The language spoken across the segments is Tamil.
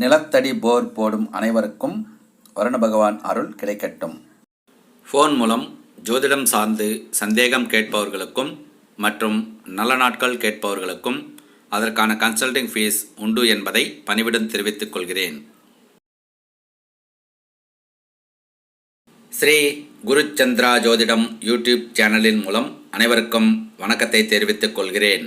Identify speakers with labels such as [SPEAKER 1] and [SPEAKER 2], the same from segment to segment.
[SPEAKER 1] நிலத்தடி போர் போடும் அனைவருக்கும் வருண பகவான் அருள் கிடைக்கட்டும். ஃபோன் மூலம் ஜோதிடம் சார்ந்து சந்தேகம் கேட்பவர்களுக்கும் மற்றும் நல்ல நாட்கள் கேட்பவர்களுக்கும் அதற்கான கன்சல்டிங் ஃபீஸ் உண்டு என்பதை பணிவிடம் தெரிவித்துக் கொள்கிறேன். ஸ்ரீ குருச்சந்திரா ஜோதிடம் யூடியூப் சேனலின் மூலம் அனைவருக்கும் வணக்கத்தை தெரிவித்துக் கொள்கிறேன்.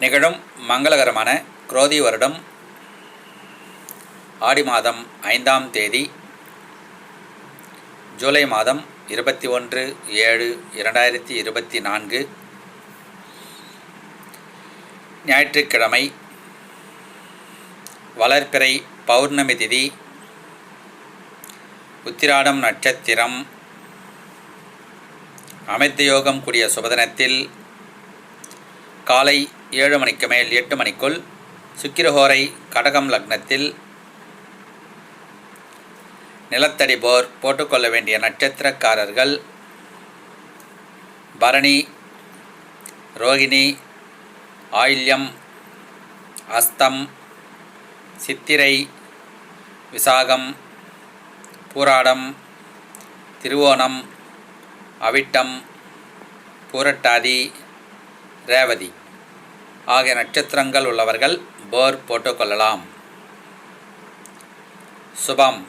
[SPEAKER 1] நிகழும் மங்களகரமான குரோதி வருடம் ஆடி மாதம் ஐந்தாம் தேதி ஜூலை மாதம் இருபத்தி ஒன்று ஏழு இரண்டாயிரத்தி இருபத்தி நான்கு ஞாயிற்றுக்கிழமை வளர்ப்பிறை பௌர்ணமி திதி உத்திராடம் நட்சத்திரம் அமைத்த யோகம் கூடிய சுபதனத்தில் காலை ஏழு மணிக்கு மேல் எட்டு மணிக்குள் சுக்கிரஹோரை கடகம் லக்னத்தில் நிலத்தடி போர் போட்டுக்கொள்ள வேண்டிய நட்சத்திரக்காரர்கள் பரணி ரோகிணி ஆயில்யம் அஸ்தம் சித்திரை விசாகம் பூராடம் திருவோணம் அவிட்டம் பூரட்டாதி ரேவதி. ஆகிய நட்சத்திரங்கள் உள்ளவர்கள் போர் போட்டுக்கொள்ளலாம் சுபம்.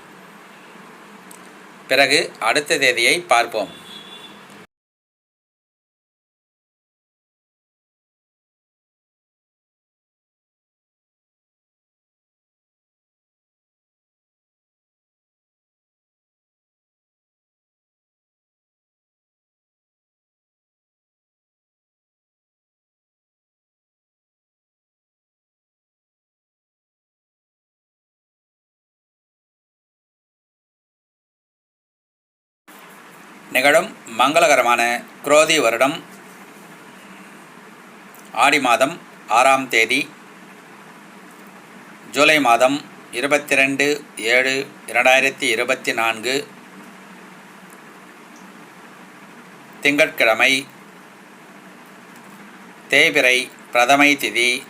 [SPEAKER 1] பிறகு அடுத்த தேதியை பார்ப்போம். நிகழும் மங்களகரமான குரோதி வருடம். ஆடி மாதம் ஆறாம் தேதி. ஜூலை மாதம் இருபத்தி ரெண்டு ஏழு இரண்டாயிரத்தி இருபத்தி நான்கு. திங்கட்கிழமை தேபிரை பிரதமை திதி.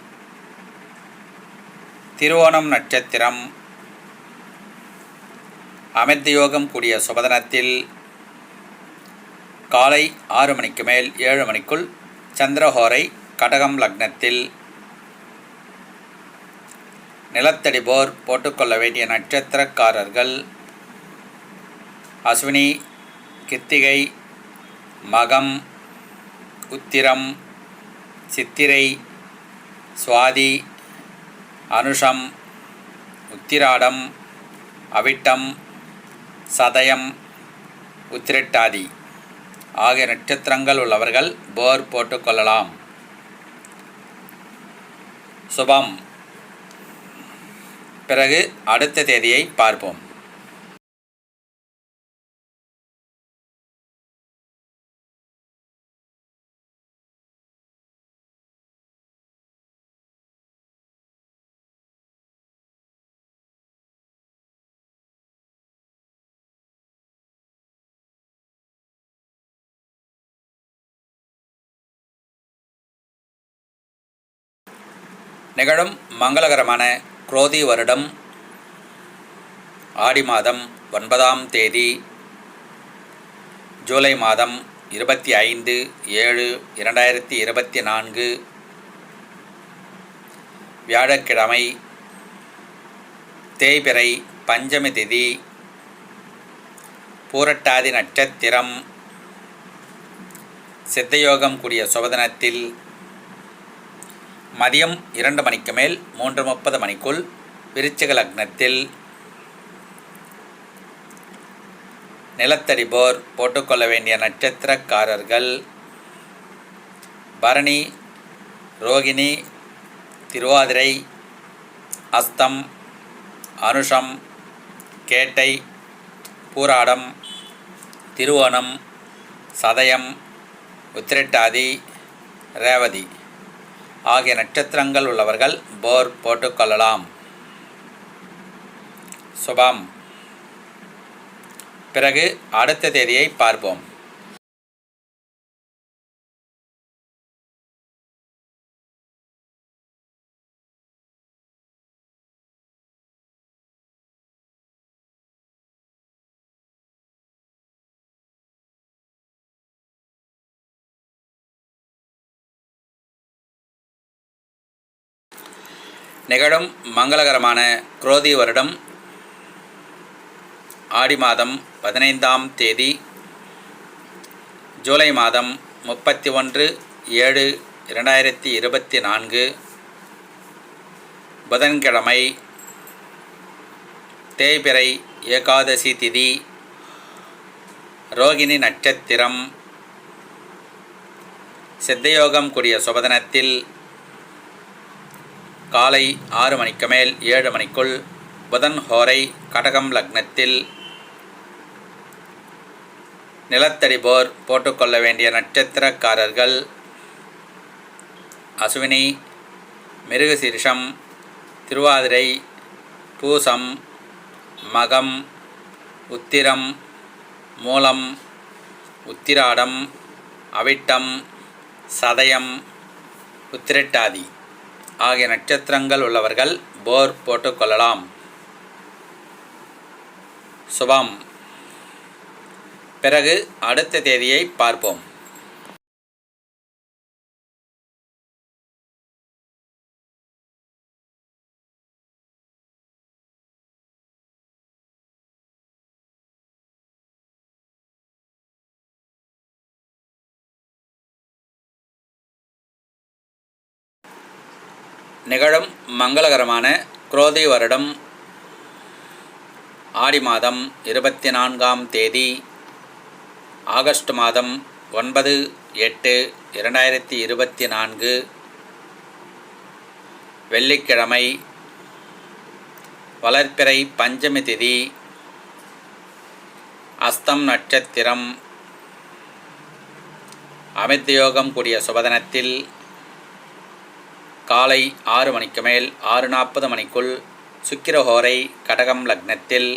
[SPEAKER 1] திருவோணம் நட்சத்திரம். அமிர்தயோகம் கூடிய சுபதனத்தில் காலை ஆறு மணிக்கு மேல் ஏழு மணிக்குள் சந்திரஹோரை கடகம் லக்னத்தில் நிலத்தடி போர் போட்டுக்கொள்ள வேண்டிய நட்சத்திரக்காரர்கள் அஸ்வினி கித்திகை மகம் உத்திரம் சித்திரை சுவாதி அனுஷம் உத்திராடம் அவிட்டம் சதயம் உத்திரட்டாதி. ஆகிய நட்சத்திரங்கள் உள்ளவர்கள் போர் போட்டுக்கொள்ளலாம் சுபம். பிறகு அடுத்த தேதியை பார்ப்போம். நிகழும் மங்களகரமான குரோதி வருடம் ஆடி மாதம் ஒன்பதாம் தேதி ஜூலை மாதம் இருபத்தி ஐந்து ஏழு இரண்டாயிரத்தி இருபத்தி நான்கு வியாழக்கிழமை தேய்பிறை பஞ்சமி திதி பூரட்டாதி நட்சத்திரம் சித்தயோகம் கூடிய சுபதனத்தில் மதியம் இரண்டு மணிக்கு மேல் மூன்று முப்பது மணிக்குள் விருச்சிக லக்னத்தில் நிலத்தடி போர் போட்டுக்கொள்ள வேண்டிய நட்சத்திரக்காரர்கள் பரணி ரோகிணி திருவாதிரை அஸ்தம் அனுஷம் கேட்டை பூராடம் திருவோணம் சதயம் உத்திரட்டாதி ரேவதி. ஆகிய நட்சத்திரங்கள் உள்ளவர்கள் போர் போட்டுக்கொள்ளலாம் சுபம். பிறகு அடுத்த தேதியை பார்ப்போம். நிகழும் மங்களகரமான குரோதி வருடம் ஆடி மாதம் பதினைந்தாம் தேதி ஜூலை மாதம் முப்பத்தி ஒன்று ஏழு இரண்டாயிரத்தி இருபத்தி நான்கு புதன்கிழமை தேய்பிறை ஏகாதசி திதி ரோகிணி நட்சத்திரம். சித்தயோகம் கூடிய சுபதனத்தில் காலை ஆறு மணிக்கு மேல் ஏழு மணிக்குள் புதன் ஹோரை கடகம் லக்னத்தில் நிலத்தடி போர் போட்டுக்கொள்ள வேண்டிய நட்சத்திரக்காரர்கள் அசுவினி மிருகசீரிஷம் திருவாதிரை பூசம் மகம் உத்திரம் மூலம் உத்திராடம் அவிட்டம் சதயம் உத்திரட்டாதி. ஆகிய நட்சத்திரங்கள் உள்ளவர்கள் போர் போட்டுக்கொள்ளலாம் சுபம். பிறகு அடுத்த தேதியை பார்ப்போம். நிகழும் மங்களகரமான குரோதி வருடம் ஆடி மாதம் இருபத்தி நான்காம் தேதி ஆகஸ்ட் மாதம் ஒன்பது எட்டு இரண்டாயிரத்தி இருபத்தி நான்கு வெள்ளிக்கிழமை வளர்ப்பிறை பஞ்சமி திதி அஸ்தம் நட்சத்திரம் அமிர்தயோகம் கூடிய சுபதனத்தில் காலை ஆறு மணிக்கு மேல் ஆறு நாற்பது மணிக்குள் சுக்கிரஹோரை கடகம் லக்னத்தில்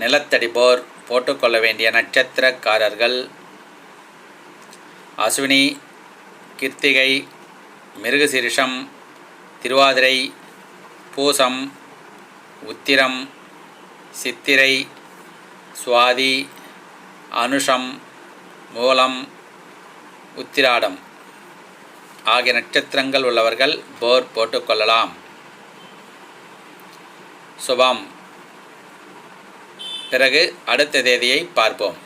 [SPEAKER 1] நிலத்தடிப்போர் போட்டுக்கொள்ள வேண்டிய நட்சத்திரக்காரர்கள் அஸ்வினி கிருத்திகை மிருகசிரிஷம் திருவாதிரை பூசம் உத்திரம் சித்திரை சுவாதி அனுஷம் மூலம் உத்திராடம். ஆகிய நட்சத்திரங்கள் உள்ளவர்கள் போர் போட்டுக்கொள்ளலாம். சுபம். பிறகு அடுத்த தேதியை பார்ப்போம்.